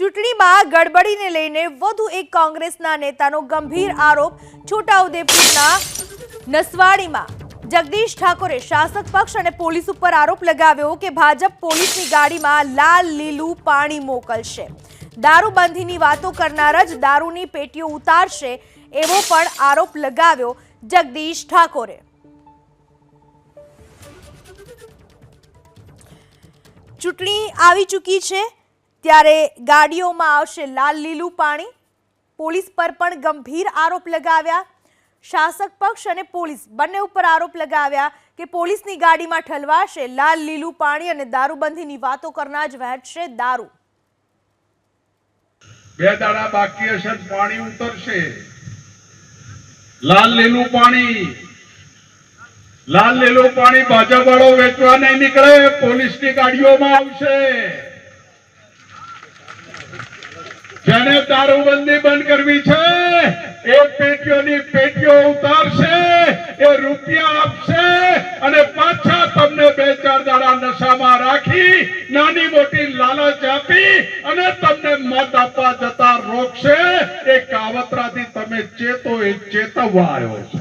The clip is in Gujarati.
ચૂંટણીમાં ગડબડીને લઈને વધુ એક કોંગ્રેસના નેતાનો ગંભીર આરોપ છોટાઉદેપુરના નસવાડીમાં. જગદીશ ઠાકોરે શાસક પક્ષ અને પોલીસ ઉપર આરોપ લગાવ્યો કે ભાજપ પોલીસની ગાડીમાં લાલ, લીલું પાણી મોકલશે. દારૂબંધીની વાતો કરનાર જ દારૂની પેટીઓ ઉતારશે એવો પણ આરોપ લગાવ્યો જગદીશ ઠાકોરે. ચૂંટણી આવી ચૂકી છે. ત્યારે ગાડીઓમાં આવશે લાલ લીલું પાણી. પોલીસ પર પણ ગંભીર આરોપ લગાવ્યા. શાસક પક્ષ અને પોલીસ બંને ઉપર આરોપ લગાવ્યા કે પોલીસની ગાડીમાં ઠલવાશે લાલ લીલું પાણી અને દારૂબંધીની વાતો કરનાર જ વહેંચશે દારૂ. બે દાડા બાકી હશે, પાણી ઉતરશે. લાલ લીલું પાણી. લાલ લીલું પાણી ભાજપ વાળો વેચવા નહીં નીકળે, પોલીસની ગાડીઓમાં આવશે. જેને દારૂબંધી બંધ કરવી છે, એ પેટીઓની પેટીઓ ઉતારશે, એ રૂપિયા આપશે અને પાછા તમને બે ચાર દાડા નશામાં રાખી, નાની મોટી લાલચ આપી અને તમને મત આપવા જતા રોકશે. એ કાવતરાથી તમે ચેતો એ ચેતવવા આવ્યો છે.